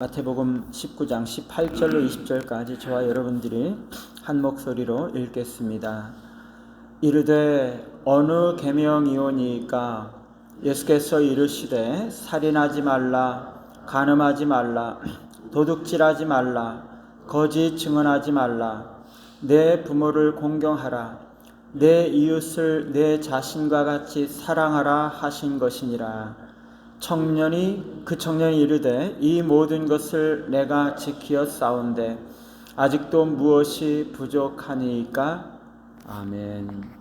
마태복음 19장 18절로 20절까지 저와 여러분들이 한 목소리로 읽겠습니다. 이르되 어느 계명이오니까? 예수께서 이르시되 살인하지 말라 간음하지 말라 도둑질하지 말라 거짓 증언하지 말라. 내 부모를 공경하라. 내 이웃을 내 자신과 같이 사랑하라 하신 것이니라 청년이 그 청년이 이르되 이 모든 것을 내가 지키어 싸운데 아직도 무엇이 부족하니까 아멘.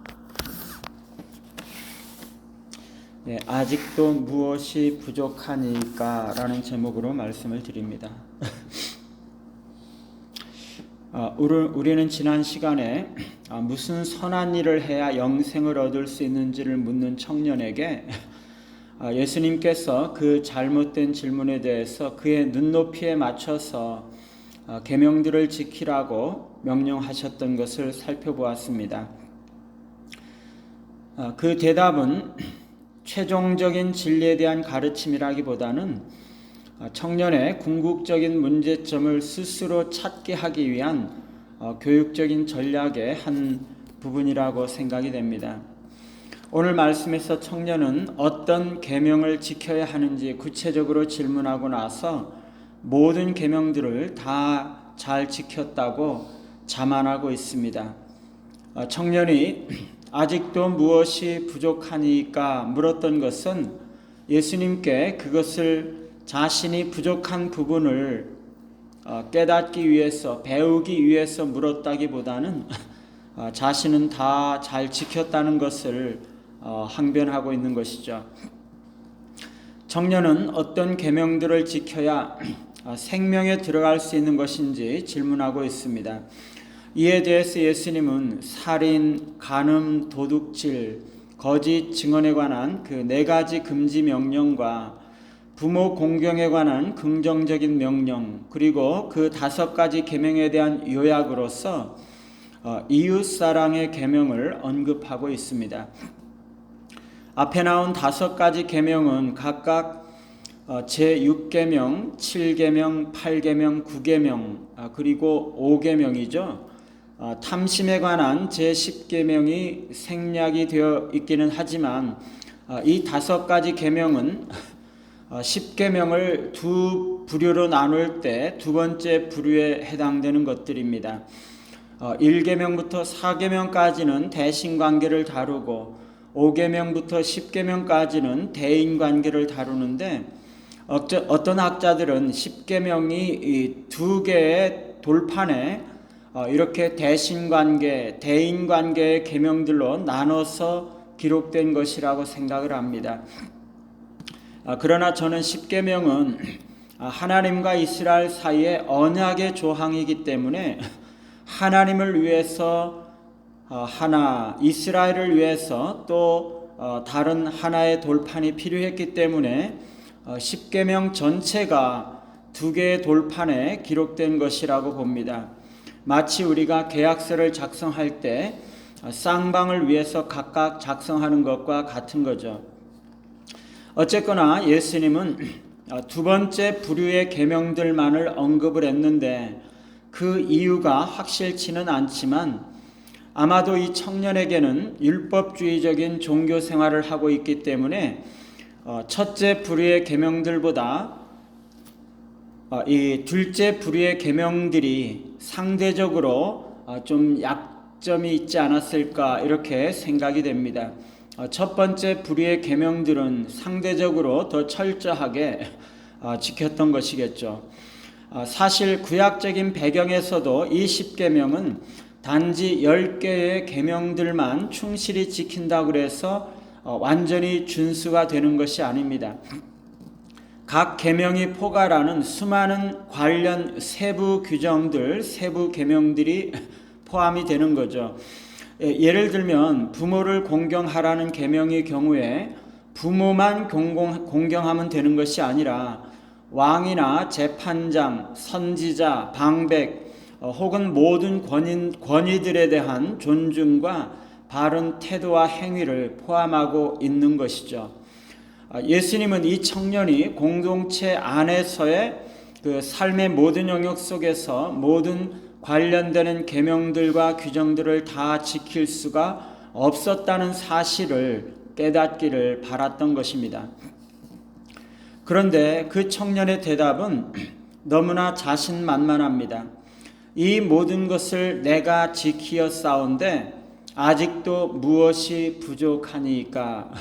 네, 아직도 무엇이 부족하니까라는 제목으로 말씀을 드립니다. 아, 우리는 지난 시간에 아, 무슨 선한 일을 해야 영생을 얻을 수 있는지를 묻는 청년에게 아, 예수님께서 그 잘못된 질문에 대해서 그의 눈높이에 맞춰서 아, 계명들을 지키라고 명령하셨던 것을 살펴보았습니다. 아, 그 대답은 최종적인 진리에 대한 가르침이라기보다는 청년의 궁극적인 문제점을 스스로 찾게 하기 위한 어, 교육적인 전략의 한 부분이라고 생각이 됩니다. 오늘 말씀에서 청년은 어떤 계명을 지켜야 하는지 구체적으로 질문하고 나서 모든 계명들을 다 잘 지켰다고 자만하고 있습니다. 어, 청년이 아직도 무엇이 부족하니까 물었던 것은 예수님께 그것을 자신이 부족한 부분을 어, 깨닫기 위해서 배우기 위해서 물었다기보다는 어, 자신은 다 잘 지켰다는 것을 어, 항변하고 있는 것이죠. 청년은 어떤 계명들을 지켜야 어, 생명에 들어갈 수 있는 것인지 질문하고 있습니다. 이에 대해서 예수님은 살인, 간음, 도둑질, 거짓 증언에 관한 그 네 가지 금지 명령과 부모 공경에 관한 긍정적인 명령 그리고 그 다섯 가지 계명에 대한 요약으로서 어, 이웃 사랑의 계명을 언급하고 있습니다. 앞에 나온 다섯 가지 계명은 각각 어, 제 6계명, 7계명, 8계명, 9계명 그리고 5계명이죠. 어, 탐심에 관한 제 10계명이 생략이 되어 있기는 하지만 어, 이 다섯 가지 계명은 10계명을 두 부류로 나눌 때 두 번째 부류에 해당되는 것들입니다. 1계명부터 4계명까지는 대신 관계를 다루고 5계명부터 10계명까지는 대인 관계를 다루는데 어떤 학자들은 10계명이 두 개의 돌판에 어, 이렇게 대신 관계, 대인 관계의 계명들로 나눠서 기록된 것이라고 생각을 합니다. 아, 그러나 저는 10계명은 하나님과 이스라엘 사이의 언약의 조항이기 때문에 하나님을 위해서 어, 하나 이스라엘을 위해서 또 어, 다른 하나의 돌판이 필요했기 때문에 어, 십계명 전체가 두 개의 돌판에 기록된 것이라고 봅니다. 마치 우리가 계약서를 작성할 때 쌍방을 위해서 각각 작성하는 것과 같은 거죠. 어쨌거나 예수님은 두 번째 부류의 계명들만을 언급을 했는데 그 이유가 확실치는 않지만 아마도 이 청년에게는 율법주의적인 종교 생활을 하고 있기 때문에 어, 첫째 부류의 계명들보다 어, 이 둘째 부류의 계명들이 상대적으로 어, 좀 약점이 있지 않았을까 이렇게 생각이 됩니다. 첫 번째 부류의 계명들은 상대적으로 더 철저하게 지켰던 것이겠죠. 사실 구약적인 배경에서도 이 십계명은 단지 10개의 계명들만 충실히 지킨다 그래서 어, 완전히 준수가 되는 것이 아닙니다. 각 계명이 포괄하는 수많은 관련 세부 규정들, 세부 계명들이 포함이 되는 거죠. 예, 예를 들면 부모를 공경하라는 계명의 경우에 부모만 공경하면 되는 것이 아니라 왕이나 재판장, 선지자, 방백, 어, 혹은 모든 권인, 권위들에 대한 존중과 바른 태도와 행위를 포함하고 있는 것이죠. 아, 예수님은 이 청년이 공동체 안에서의 그 삶의 모든 영역 속에서 모든 관련되는 계명들과 규정들을 다 지킬 수가 없었다는 사실을 깨닫기를 바랐던 것입니다. 그런데 그 청년의 대답은 너무나 자신만만합니다. 이 모든 것을 내가 지키어 싸운데 아직도 무엇이 부족하니까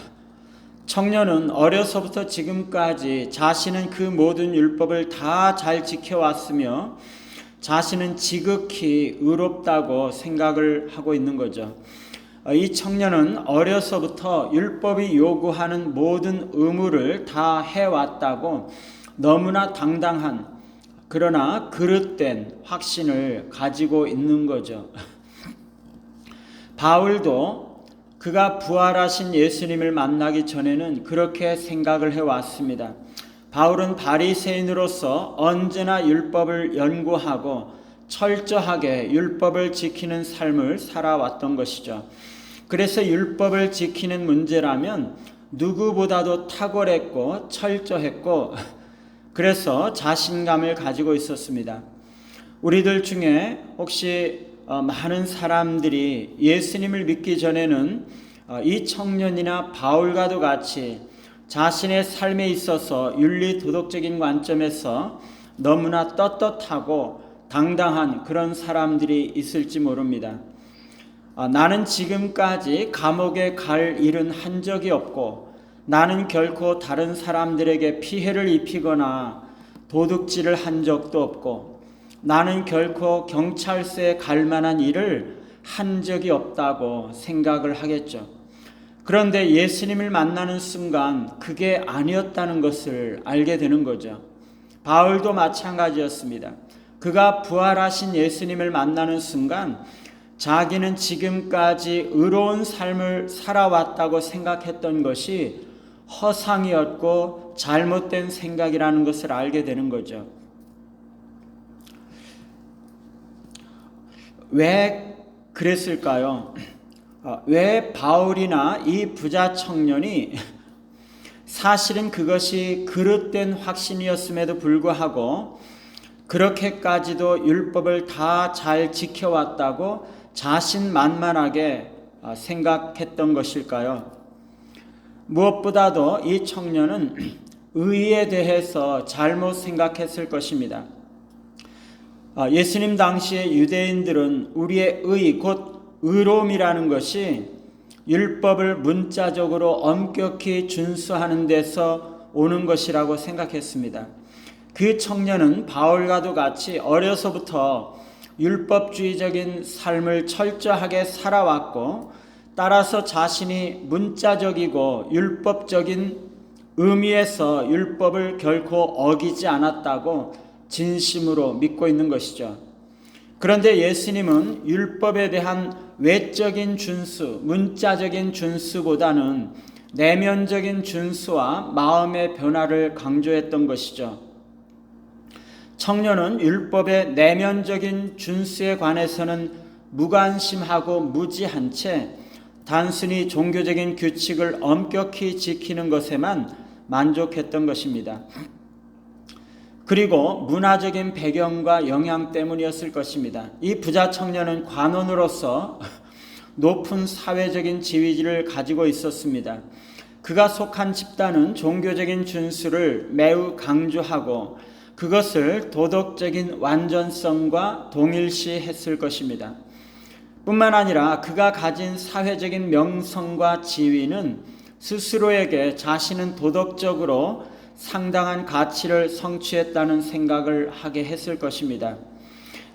청년은 어려서부터 지금까지 자신은 그 모든 율법을 다 잘 지켜왔으며 자신은 지극히 의롭다고 생각을 하고 있는 거죠. 이 청년은 어려서부터 율법이 요구하는 모든 의무를 다 해왔다고 너무나 당당한 그러나 그릇된 확신을 가지고 있는 거죠. 바울도 그가 부활하신 예수님을 만나기 전에는 그렇게 생각을 해왔습니다. 바울은 바리새인으로서 언제나 율법을 연구하고 철저하게 율법을 지키는 삶을 살아왔던 것이죠. 그래서 율법을 지키는 문제라면 누구보다도 탁월했고 철저했고 그래서 자신감을 가지고 있었습니다. 우리들 중에 혹시 어, 많은 사람들이 예수님을 믿기 전에는 어, 이 청년이나 바울과도 같이 자신의 삶에 있어서 윤리 도덕적인 관점에서 너무나 떳떳하고 당당한 그런 사람들이 있을지 모릅니다. 아, 나는 지금까지 감옥에 갈 일은 한 적이 없고 나는 결코 다른 사람들에게 피해를 입히거나 도둑질을 한 적도 없고 나는 결코 경찰서에 갈 만한 일을 한 적이 없다고 생각을 하겠죠. 그런데 예수님을 만나는 순간 그게 아니었다는 것을 알게 되는 거죠. 바울도 마찬가지였습니다. 그가 부활하신 예수님을 만나는 순간 자기는 지금까지 의로운 삶을 살아왔다고 생각했던 것이 허상이었고 잘못된 생각이라는 것을 알게 되는 거죠. 왜 그랬을까요? 어, 왜 바울이나 이 부자 청년이 사실은 그것이 그릇된 확신이었음에도 불구하고 그렇게까지도 율법을 다 잘 지켜왔다고 자신만만하게 어, 생각했던 것일까요? 무엇보다도 이 청년은 의에 대해서 잘못 생각했을 것입니다. 어, 예수님 당시의 유대인들은 우리의 의, 곧 의로움이라는 것이 율법을 문자적으로 엄격히 준수하는 데서 오는 것이라고 생각했습니다. 그 청년은 바울과도 같이 어려서부터 율법주의적인 삶을 철저하게 살아왔고 따라서 자신이 문자적이고 율법적인 의미에서 율법을 결코 어기지 않았다고 진심으로 믿고 있는 것이죠. 그런데 예수님은 율법에 대한 외적인 준수, 문자적인 준수보다는 내면적인 준수와 마음의 변화를 강조했던 것이죠. 청년은 율법의 내면적인 준수에 관해서는 무관심하고 무지한 채 단순히 종교적인 규칙을 엄격히 지키는 것에만 만족했던 것입니다. 그리고 문화적인 배경과 영향 때문이었을 것입니다. 이 부자 청년은 관원으로서 높은 사회적인 지위를 가지고 있었습니다. 그가 속한 집단은 종교적인 준수를 매우 강조하고 그것을 도덕적인 완전성과 동일시했을 것입니다. 뿐만 아니라 그가 가진 사회적인 명성과 지위는 스스로에게 자신은 도덕적으로 상당한 가치를 성취했다는 생각을 하게 했을 것입니다.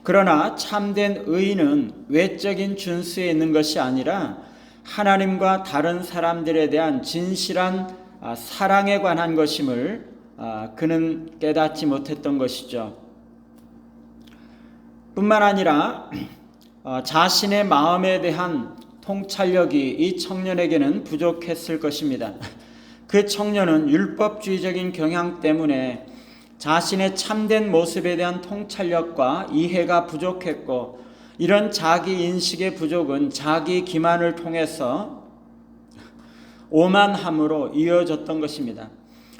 그러나 참된 의인은 외적인 준수에 있는 것이 아니라 하나님과 다른 사람들에 대한 진실한 아, 사랑에 관한 것임을 아, 그는 깨닫지 못했던 것이죠. 뿐만 아니라 어, 자신의 마음에 대한 통찰력이 이 청년에게는 부족했을 것입니다. 그 청년은 율법주의적인 경향 때문에 자신의 참된 모습에 대한 통찰력과 이해가 부족했고 이런 자기 인식의 부족은 자기 기만을 통해서 오만함으로 이어졌던 것입니다.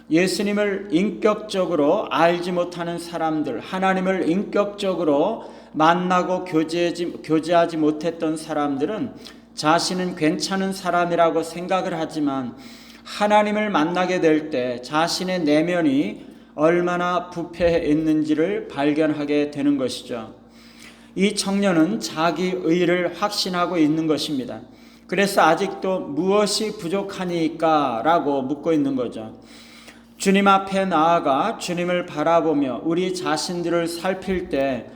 예수님을 인격적으로 알지 못하는 사람들, 하나님을 인격적으로 만나고 교제하지, 교제하지 못했던 사람들은 자신은 괜찮은 사람이라고 생각을 하지만 하나님을 만나게 될 때 자신의 내면이 얼마나 부패해 있는지를 발견하게 되는 것이죠. 이 청년은 자기 의를 확신하고 있는 것입니다. 그래서 아직도 무엇이 부족하니까? 라고 묻고 있는 거죠. 주님 앞에 나아가 주님을 바라보며 우리 자신들을 살필 때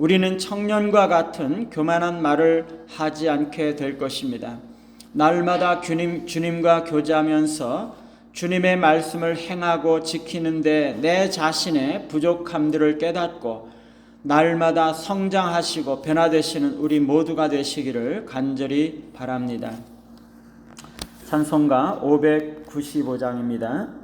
우리는 청년과 같은 교만한 말을 하지 않게 될 것입니다. 날마다 주님, 주님과 교제하면서 주님의 말씀을 행하고 지키는데 내 자신의 부족함들을 깨닫고 날마다 성장하시고 변화되시는 우리 모두가 되시기를 간절히 바랍니다. 찬송가 595장입니다.